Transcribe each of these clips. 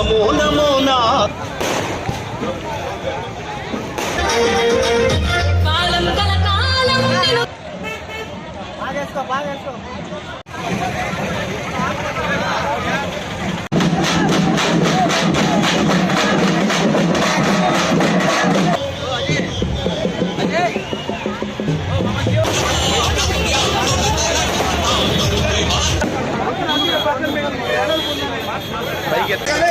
नमो नमो नाथ भाई कहते हैं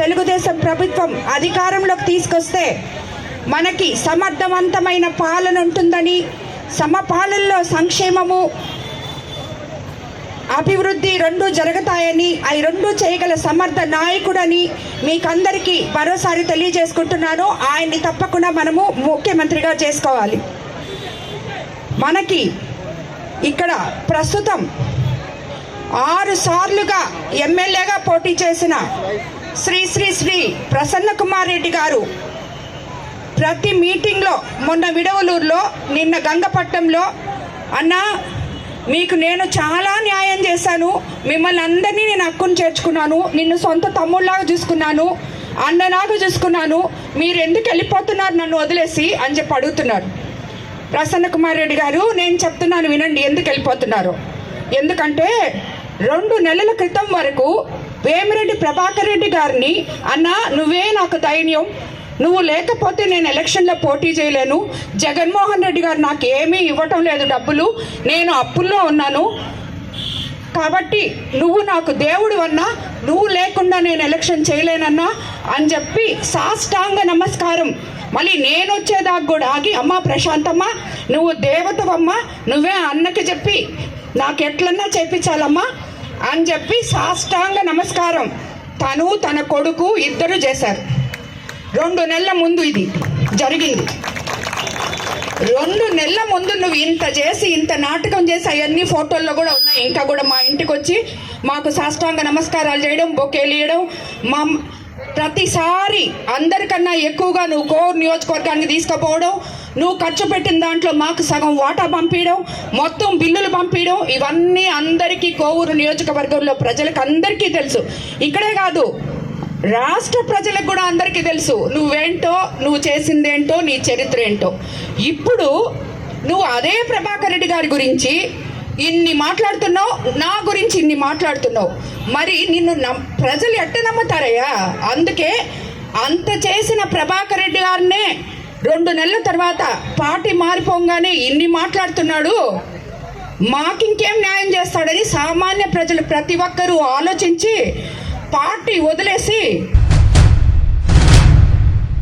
తెలుగుదేశం ప్రభుత్వం అధికారంలోకి తీసుకొస్తే మనకి సమర్థవంతమైన పాలన ఉంటుందని సమపాలనలో సంక్షేమము అభివృద్ధి రెండు జరుగుతాయని అవి రెండు చేయగల సమర్థ నాయకుడని మీకందరికీ మరోసారి తెలియజేసుకుంటున్నాను. ఆయన్ని తప్పకుండా మనము ముఖ్యమంత్రిగా చేసుకోవాలి. మనకి ఇక్కడ ప్రస్తుతం ఆరు సార్లుగా ఎమ్మెల్యేగా పోటీ చేసిన శ్రీ శ్రీ శ్రీ ప్రసన్న కుమార్ రెడ్డి గారు ప్రతి మీటింగ్లో మొన్న విడవలూరులో నిన్న గంగపట్నంలో అన్న మీకు నేను చాలా న్యాయం చేశాను. మిమ్మల్ని అందరినీ నేను హక్కును చేర్చుకున్నాను. నిన్ను సొంత తమ్ముళ్ళలాగా చూసుకున్నాను. అన్నలాగా చూసుకున్నాను. మీరు ఎందుకు వెళ్ళిపోతున్నారు నన్ను వదిలేసి? అని చెప్పి అడుగుతున్నారు. ప్రసన్న కుమార్ రెడ్డి గారు నేను చెప్తున్నాను వినండి ఎందుకు వెళ్ళిపోతున్నారు? ఎందుకంటే రెండు నెలల క్రితం వరకు వేమిరెడ్డి ప్రభాకర్ రెడ్డి గారిని అన్న నువ్వే నాకు ధైర్యం. నువ్వు లేకపోతే నేను ఎలక్షన్లో పోటీ చేయలేను. జగన్మోహన్ రెడ్డి గారు నాకు ఏమీ ఇవ్వటం లేదు డబ్బులు. నేను అప్పుల్లో ఉన్నాను. కాబట్టి నువ్వు నాకు దేవుడు అన్నా. నువ్వు లేకుండా నేను ఎలక్షన్ చేయలేనన్నా అని చెప్పి సాష్టాంగ నమస్కారం. మళ్ళీ నేను వచ్చేదాకా కూడా ఆగి అమ్మ ప్రశాంతమ్మ నువ్వు దేవతవమ్మా నువ్వే అన్నకి చెప్పి నాకు ఎట్లన్నా చేపించాలమ్మా. అని చెప్పి సాష్టాంగ నమస్కారం. తను తన కొడుకు ఇద్దరు చేశారు. రెండు నెలల ముందు ఇది జరిగింది. రెండు నెలల ముందు నువ్వు ఇంత చేసి ఇంత నాటకం చేసి అవన్నీ ఫోటోల్లో కూడా ఉన్నాయి. ఇంకా కూడా మా ఇంటికి వచ్చి మాకు సాష్టాంగ నమస్కారాలు చేయడం బొకేలు ఇవ్వడం మా ప్రతిసారి అందరికన్నా ఎక్కువగా నువ్వు కోర్ నియోజకవర్గానికి తీసుకుపోవడం నువ్వు ఖర్చు పెట్టిన దాంట్లో మాకు సగం వాటా పంపించడం మొత్తం బిల్లులు పంపించడం ఇవన్నీ అందరికీ కోవూరు నియోజకవర్గంలో ప్రజలకు అందరికీ తెలుసు. ఇక్కడే కాదు రాష్ట్ర ప్రజలకు కూడా అందరికీ తెలుసు. నువ్వేంటో నువ్వు చేసిందేంటో నీ చరిత్ర ఏంటో. ఇప్పుడు నువ్వు అదే ప్రభాకర్ రెడ్డి గారి గురించి ఇన్ని మాట్లాడుతున్నావు నా గురించి ఇన్ని మాట్లాడుతున్నావు. మరి నిన్ను నమ్ ప్రజలు ఎట్ట నమ్ముతారయ్యా? అందుకే అంత చేసిన ప్రభాకర్ రెడ్డి గారినే రెండు నెలల తర్వాత పార్టీ మారిపోగానే ఇన్ని మాట్లాడుతున్నాడు. మాకింకేం న్యాయం చేస్తాడని సామాన్య ప్రజలు ప్రతి ఒక్కరూ ఆలోచించి పార్టీ వదిలేసి